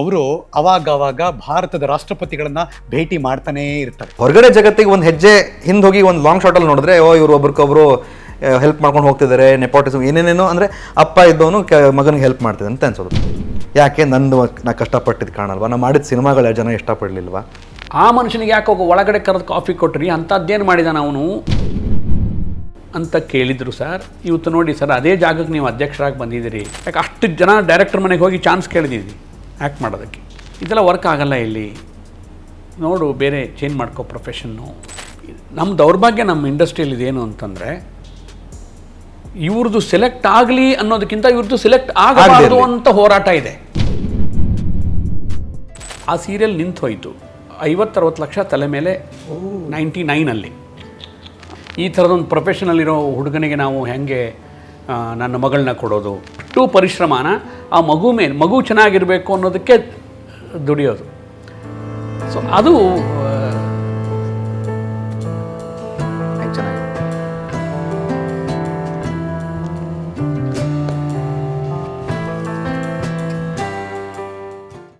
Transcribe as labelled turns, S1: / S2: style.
S1: ಅವರು ಅವಾಗವಾಗ ಭಾರತದ ರಾಷ್ಟ್ರಪತಿಗಳನ್ನ ಭೇಟಿ ಮಾಡ್ತಾನೇ ಇರ್ತಾರೆ.
S2: ಹೊರಗಡೆ ಜಗತ್ತಿಗೆ ಒಂದು ಹೆಜ್ಜೆ ಹಿಂದೆ ಹೋಗಿ ಒಂದು ಲಾಂಗ್ ಶಾಟಲ್ಲಿ ನೋಡಿದ್ರೆ ಓ ಇವರು ಒಬ್ರಿಗೊಬ್ರು ಹೆಲ್ಪ್ ಮಾಡ್ಕೊಂಡು ಹೋಗ್ತಿದ್ದಾರೆ ನೆಪೋಟಿಸಮ್ ಏನೇನೇನೋ ಅಂದರೆ ಅಪ್ಪ ಇದ್ದವನು ಕೆ ಮಗನಿಗೆ ಹೆಲ್ಪ್ ಮಾಡ್ತಿದ್ದೆ ಅಂತ ಅನ್ಸೋದು. ಯಾಕೆ ನಂದು ನಾ ಕಷ್ಟಪಟ್ಟಿದ್ದು ಕಾಣಲ್ವಾ? ನಾ ಮಾಡಿದ ಸಿನಿಮಾಗಳ ಜನ ಇಷ್ಟಪಡಲಿಲ್ವಾ?
S3: ಆ ಮನುಷ್ಯನಿಗೆ ಯಾಕೆ ಹೋಗಿ ಒಳಗಡೆ ಕರೆದು ಕಾಫಿ ಕೊಟ್ರಿ ಅಂಥದ್ದೇನು ಮಾಡಿದಾನ ಅವನು? ಅಂತ ಕೇಳಿದರು ಸರ್. ಇವತ್ತು ನೋಡಿ ಸರ್ ಅದೇ ಜಾಗಕ್ಕೆ ನೀವು ಅಧ್ಯಕ್ಷರಾಗಿ ಬಂದಿದ್ದೀರಿ. ಯಾಕೆ ಅಷ್ಟು ಜನ ಡೈರೆಕ್ಟರ್ ಮನೆಗೆ ಹೋಗಿ ಚಾನ್ಸ್ ಕೇಳಿದ್ದೀವಿ ಆ್ಯಕ್ಟ್ ಮಾಡೋದಕ್ಕೆ. ಇದೆಲ್ಲ ವರ್ಕ್ ಆಗಲ್ಲ ಇಲ್ಲಿ. ನೋಡು ಬೇರೆ ಚೇಂಜ್ ಮಾಡ್ಕೋ ಪ್ರೊಫೆಷನ್ನು ನಮ್ಮ ದೌರ್ಭಾಗ್ಯ ನಮ್ಮ ಇಂಡಸ್ಟ್ರಿಯಲ್ಲಿ ಇದೇನು ಅಂತಂದರೆ ಇವ್ರದ್ದು ಸೆಲೆಕ್ಟ್ ಆಗಲಿ ಅನ್ನೋದಕ್ಕಿಂತ ಇವ್ರದ್ದು ಸೆಲೆಕ್ಟ್ ಆಗಬಾರ್ದು. ಅಂತ ಹೋರಾಟ ಇದೆ. ಆ ಸೀರಿಯಲ್ ನಿಂತು ಹೋಯಿತು. ಐವತ್ತರವತ್ತು ಲಕ್ಷ ತಲೆ ಮೇಲೆ ನೈಂಟಿ ನೈನಲ್ಲಿ ಈ ಥರದೊಂದು ಪ್ರೊಫೆಷನಲ್ಲಿರೋ ಹುಡುಗನಿಗೆ ನಾವು ಹೆಂಗೆ ನನ್ನ ಮಗಳನ್ನ ಕೊಡೋದು? ಅಷ್ಟು ಪರಿಶ್ರಮನ ಆ ಮಗು ಮೇಲೆ ಮಗು ಚೆನ್ನಾಗಿರಬೇಕು ಅನ್ನೋದಕ್ಕೆ ದುಡಿಯೋದು. ಸೊ ಅದು